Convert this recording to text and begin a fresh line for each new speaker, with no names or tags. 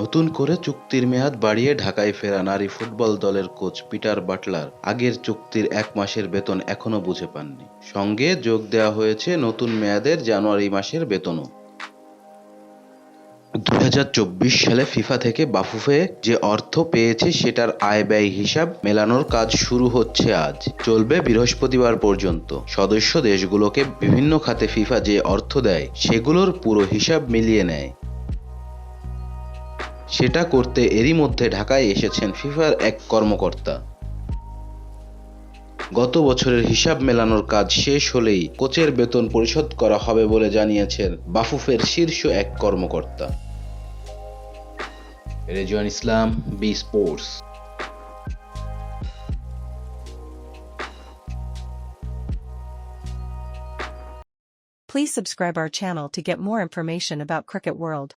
নতুন করে চুক্তির মেয়াদ বাড়িয়ে ঢাকায় ফেরা নারী ফুটবল দলের কোচ পিটার বাটলার। আগের চুক্তির এক মাসের বেতন এখনও বুঝে পাননি। সঙ্গে যোগ দেওয়া হয়েছে নতুন মেয়াদের জানুয়ারি মাসের বেতনও। দু হাজার চব্বিশ সালে ফিফা থেকে বাফুফে যে অর্থ পেয়েছে সেটার আয় ব্যয় হিসাব মেলানোর কাজ শুরু হচ্ছে আজ। চলবে বৃহস্পতিবার পর্যন্ত। সদস্য দেশগুলোকে বিভিন্ন খাতে ফিফা যে অর্থ দেয়, সেগুলোর পুরো হিসাব মিলিয়ে নেয়। সেটা করতে এরই মধ্যে ঢাকায় এসেছেন ফিফার এক কর্মকর্তা। গত বছরের হিসাব মেলানোর কাজ শেষ হলেই কোচের বেতন পরিশোধ করা হবে বলে জানিয়েছেন বাফুফের শীর্ষ এক কর্মকর্তা। Rezwan Islam, B sports.
Please subscribe our channel to get more information about Cricket World.